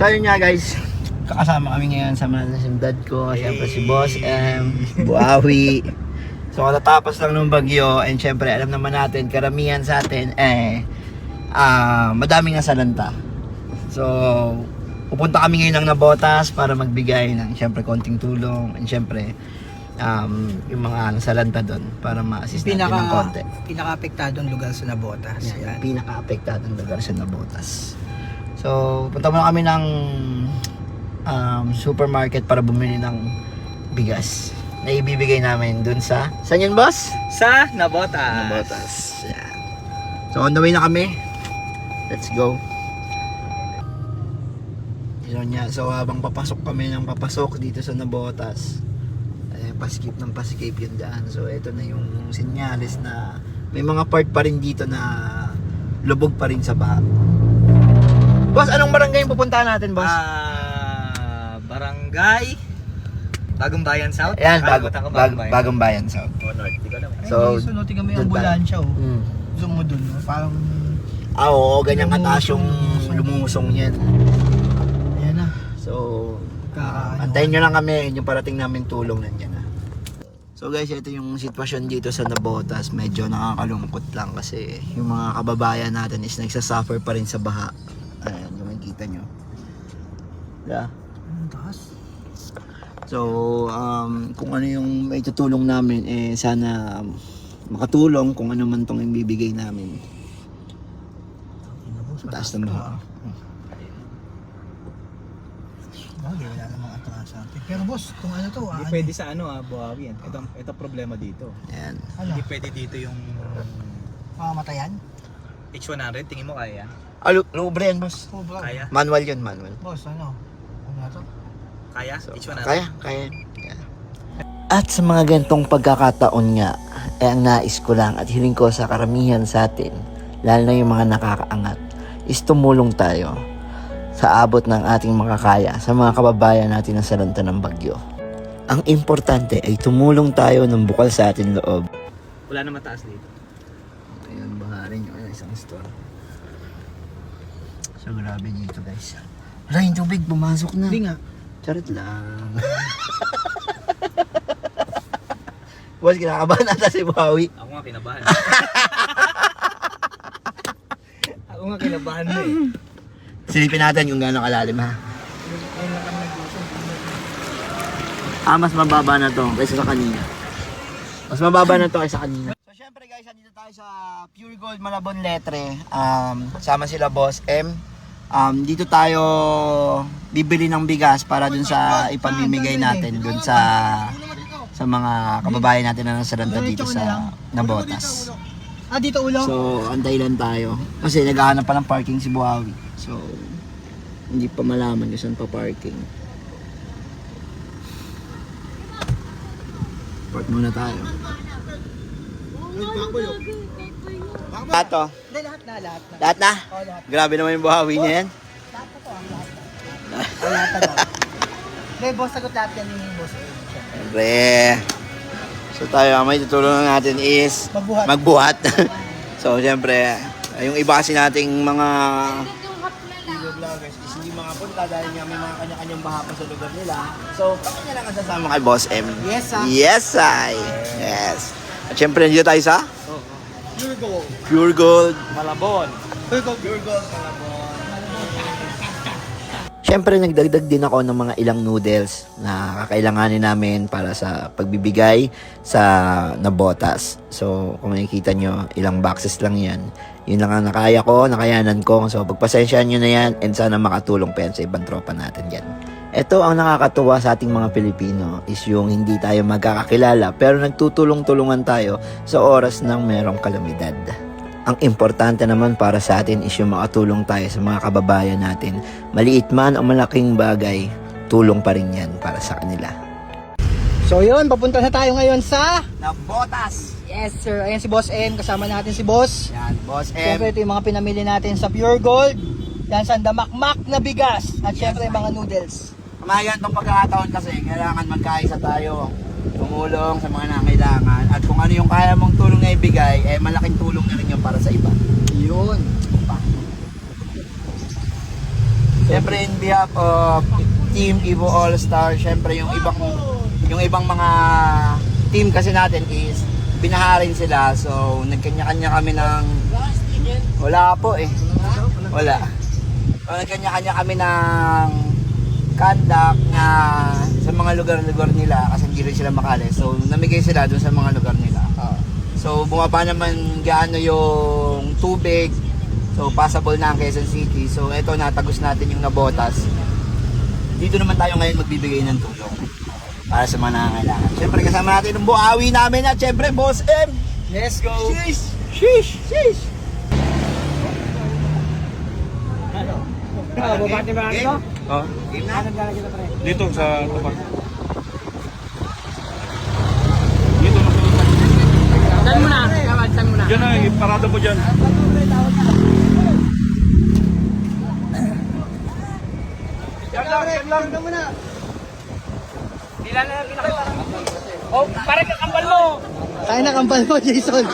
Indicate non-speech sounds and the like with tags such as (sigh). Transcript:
Tayo nga guys, kakasama kami ngayon sa mga dad ko, siyempre si Boss M, Buawi. (laughs) So katatapos lang ng bagyo and siyempre alam naman natin karamihan sa atin eh ah madaming nasalanta. So pupunta kami ngayon ng Nabotas para magbigay ng siyempre konting tulong and siyempre um, yung mga nasalanta doon para ma-assist natin ng konti. Pinaka, pinaka-apektadong lugar sa Nabotas. Yan, Yan. pinaka-apektadong lugar sa Nabotas. So, punta muna kami ng um, supermarket para bumili ng bigas na ibibigay namin dun sa... Saan yun, boss? Sa Nabotas. Nabotas. Yan. So, on the way na kami. Let's go. Yun niya. So, habang papasok kami ng papasok dito sa Nabotas, eh, paskip ng paskip yung daan. So, ito na yung sinyalis na may mga part pa rin dito na lubog pa rin sa baha. Boss, anong barangay yung pupuntahan natin, boss? Ah, Barangay Bagong Bayan South. Ayan, bago, Kalimutan ko, bag, bagong bayan. So, O North, di ko alam. So, So, so tingnan mo dun yung tayo. ambulansya, oh. mm. Zoom mo dun, no? Parang, Ah, oo, ganyan kataas yung Lumusong. lumusong yan. ayan na. So, Kaka- antayin nyo lang kami, yung parating namin tulong nandiyan na. So guys, ito yung sitwasyon dito sa Nabotas. Medyo nakakalungkot lang kasi yung mga kababayan natin is nagsasuffer pa rin sa baha. Ayan, yung makikita nyo. Yeah. Ang taas. So, um, kung ano yung may tutulong namin, eh sana um, makatulong kung ano man tong ibibigay namin. Sa taas ng baha. Bagay, wala namang atrasan. Pero boss, kung ano to, Hindi ah, pwede sa ano ah, Buhawi yan. Ito, ito problema dito. Ayan. ano, Hindi pwede dito yung mamamatayan? H100, tingin mo kaya? Lu- lubre yan, boss. Oh, bro. Kaya? Manual yun, manual. Boss, ano? Ano na to? Kaya? So, H100? kaya, kaya. kaya. At sa mga gantong pagkakataon nga, eh ang nais ko lang at hiling ko sa karamihan sa atin, lalo na yung mga nakakaangat, is tumulong tayo sa abot ng ating makakaya sa mga kababayan natin na salanta ng bagyo. Ang importante ay tumulong tayo ng bukal sa ating loob. Wala na mataas dito. Ayun, baharin yung isang store. So, grabe dito guys. Wala yung tubig, pumasok na. Hindi nga. Charot lang. (laughs) Boss, kinakabahan nata si Buhawi. Ako nga kinabahan. (laughs) Ako nga kinabahan mo eh. Silipin natin kung gaano kalalim ha. Ah, mas mababa na to kaysa sa kanina. Mas mababa na to kaysa kanina. So, syempre guys, andito tayo sa Pure Gold Malabon Letre. Um, sama sila Boss M. Um, dito tayo bibili ng bigas para dun sa ipamimigay natin dun sa sa mga kababayan natin na nasaranta dito sa Nabotas. Ah, dito ulo? So, antay lang tayo. Kasi naghahanap pa ng parking si Buhawi. So, hindi pa malaman kung saan pa parking. Park muna tayo. Ato, Hindi, lahat na, lahat na. lahat na. Oh, lahat. Grabe naman yung Buhawi niya yan. Lahat na to, ah, lahat na. Oh, lahat na daw. Hindi, boss, sagot lahat yan ni boss. Siyempre. So tayo, ang may tutulong natin is Magbuhat. magbuhat. (laughs) so, siyempre, yung iba kasi nating mga video vloggers is hindi mga punta dahil nga may mga kanya-kanyang baha pa sa lugar nila. So, kami na lang ang sasama kay Boss M. Yes, ah. Yes, I. Yes. At syempre, nandito tayo sa Pure gold. Pure Gold. Malabon. Pure gold. Pure Gold, Siyempre, nagdagdag din ako ng mga ilang noodles na kakailanganin namin para sa pagbibigay sa nabotas. So, kung nakikita nyo, ilang boxes lang yan. Yun lang ang nakaya ko, nakayanan ko. So, pagpasensyaan nyo na yan and sana makatulong pa yan sa ibang tropa natin yan. Ito ang nakakatuwa sa ating mga Pilipino is yung hindi tayo magkakakilala pero nagtutulong-tulungan tayo sa oras ng merong kalamidad. Ang importante naman para sa atin is yung makatulong tayo sa mga kababayan natin. Maliit man o malaking bagay, tulong pa rin yan para sa kanila. So yun, papunta na tayo ngayon sa... Nabotas! Yes sir, ayan si Boss M, kasama natin si Boss. Yan, Boss Siyempre ito yung mga pinamili natin sa Pure Gold. Yan sa damakmak na bigas. At syempre yung mga noodles. Mga ganitong pagkakataon kasi, kailangan magkaisa tayo. Tumulong sa mga nakailangan. At kung ano yung kaya mong tulong na ibigay, eh malaking tulong na rin yun para sa iba. Yun. So Siyempre in behalf of Team Evo All Star, siyempre yung ibang yung ibang mga team kasi natin is binaharin sila. So nagkanya-kanya kami ng wala po eh. Wala. So, nagkanya-kanya kami ng conduct na sa mga lugar-lugar nila kasi hindi rin sila makali. So namigay sila dun sa mga lugar nila. So bumaba naman gaano yung tubig. So passable na ang Quezon City. So eto natagos natin yung nabotas. Dito naman tayo ngayon magbibigay ng tulong para sa mga nangangailangan. Siyempre kasama natin ang buhawi namin at siyempre Boss M. Let's go! Sheesh! Sheesh! Sheesh! Ah, bumati ba ito? Oh, dito sa tapat. Dito na sa Saan mo na? Saan mo na? Diyan na, iparada mo dyan. Oh, pare kakambal mo! Tayo na kambal mo, Jason.